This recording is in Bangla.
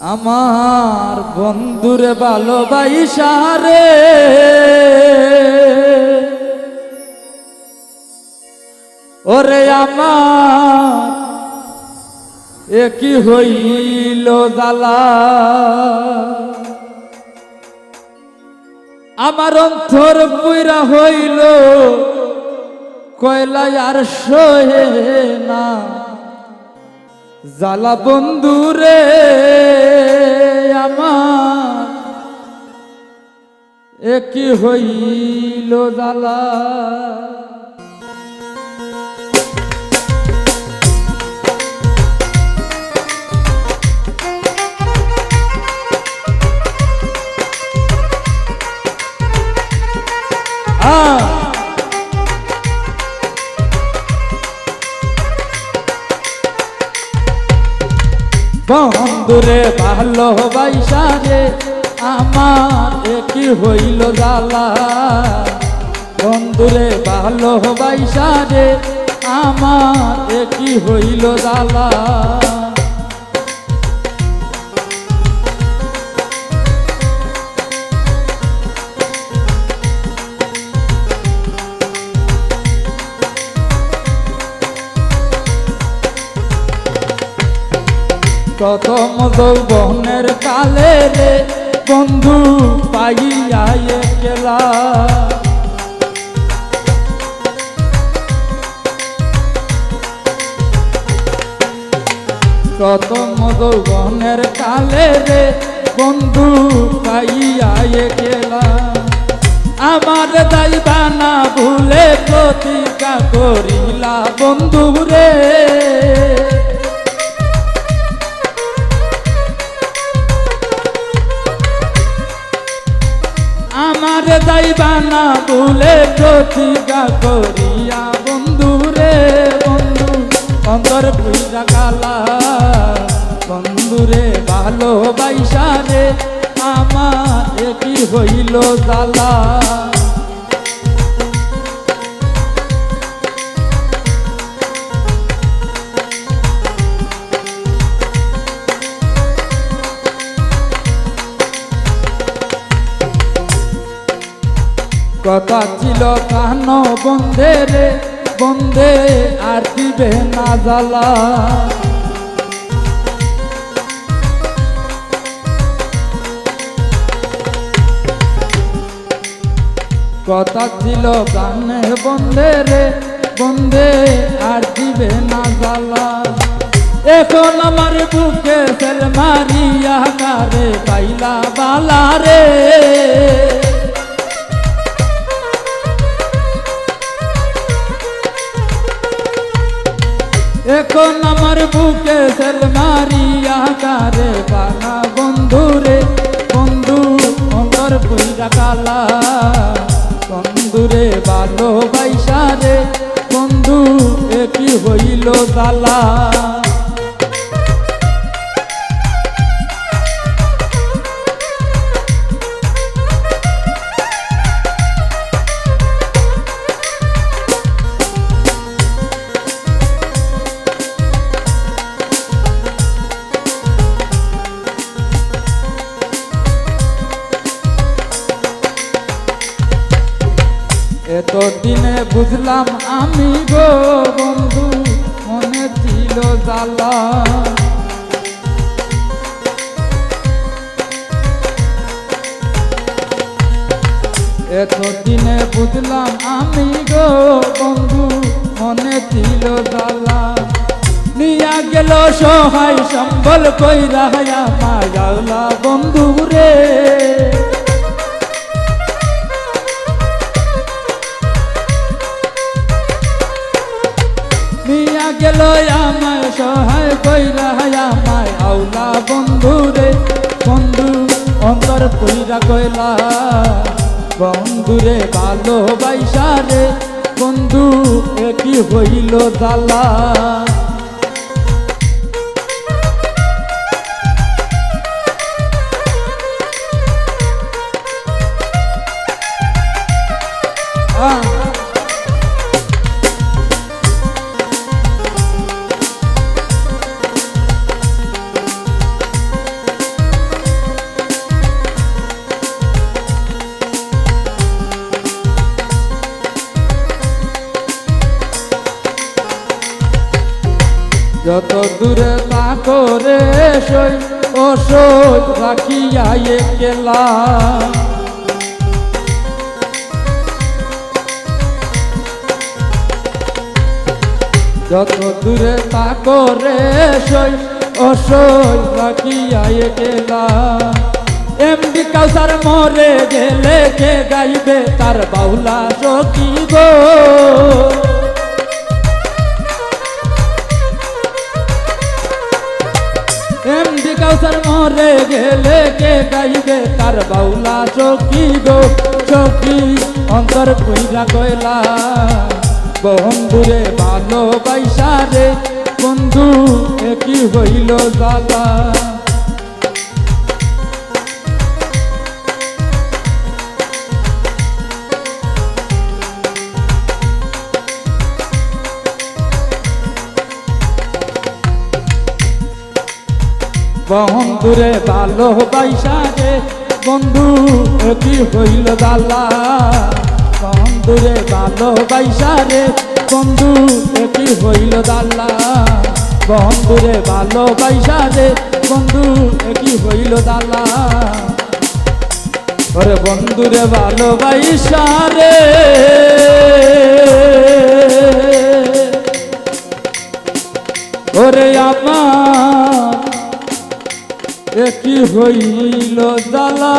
আমার বন্ধুরে ভালোবাইসা রে। ওরে আমার একই হইল জ্বালা? আমার অন্তর পুইরা হইল কয়লাই আর সহে না। জ্বালা বন্ধুরে আমার। একই হইল জ্বালা। আ বন্ধুরে, ভালো বাইসা রে, আমার একই হইল জ্বালা। বন্ধুরে, ভালো বাইসা রে, আমার একই হইল জ্বালা। প্রথম যৌবনের কালে রে বন্ধু পাইয়া গেলা প্রথম যৌবনের কালে রে বন্ধু পাইয়া গেলা আমার দাইবা না ভুলে প্রতিজ্ঞা করিলা বন্ধু রে। দাইবা না বলে প্রতিজ্ঞা করিয়া, বন্ধু রে বন্ধু, অন্তর পূজা কালা বন্ধু রে, ভালোবাইসা রে, আমার কি হইল জ্বালা? কথা ছিল কান বন্ধে রে, বন্ধে আর দিবে না জ্বালা। কথা ছিল গানে বন্ধে রে, বন্ধে আর দিবে না জ্বালা। এখন আমার বুকে সেল মারিয়া কারে পাইলা বালা রে। এখন আমার বুকে সেল মারিয়া কারে বানা বন্ধু রে। বন্ধু, অন্তর বুইরা কালা। বন্ধু রে ভালোবাইসা রে। বন্ধু একই হইল জ্বালা দিনে বুঝলাম আমি গো বন্ধু, মনে ছিল জ্বালা। এত দিনে বুঝলাম আমি গো বন্ধু, মনে ছিল জ্বালা। নিয়া গেল সহায়, সম্বল কইরা মায়ালা বন্ধু রে। অন্তর কইরা কইলা বন্ধুরে ভালোবাইসারে বন্ধু একই হইল জ্বালা দূরে তা করে সই, ও সই রাখিয়া একলা। যত দূরে তা করে সই, ও সই রাখিয়া একলা। এমডি কাউসার মরে গেলে কে গাইবে তার বাউলা সখী গো? কাউসার মরে গেলে কে গাইবে? তার বাউলা চকি গো, চকি অন্তর কইরা কইলা। বন্ধুরে ভালো ভালোবাসা রে, বন্ধু একই হইল জ্বালা। বন্ধুরে ভালোবাসা রে বন্ধু কি হইল দালা। বন্ধুরে ভালোবাসা রে বন্ধু কি হইল দালা। বন্ধুরে ভালোবাসা রে বন্ধু কি হইল দালা। ওরে বন্ধুরে ভালোবাসা রে ওরে আমার একই হইল জ্বালা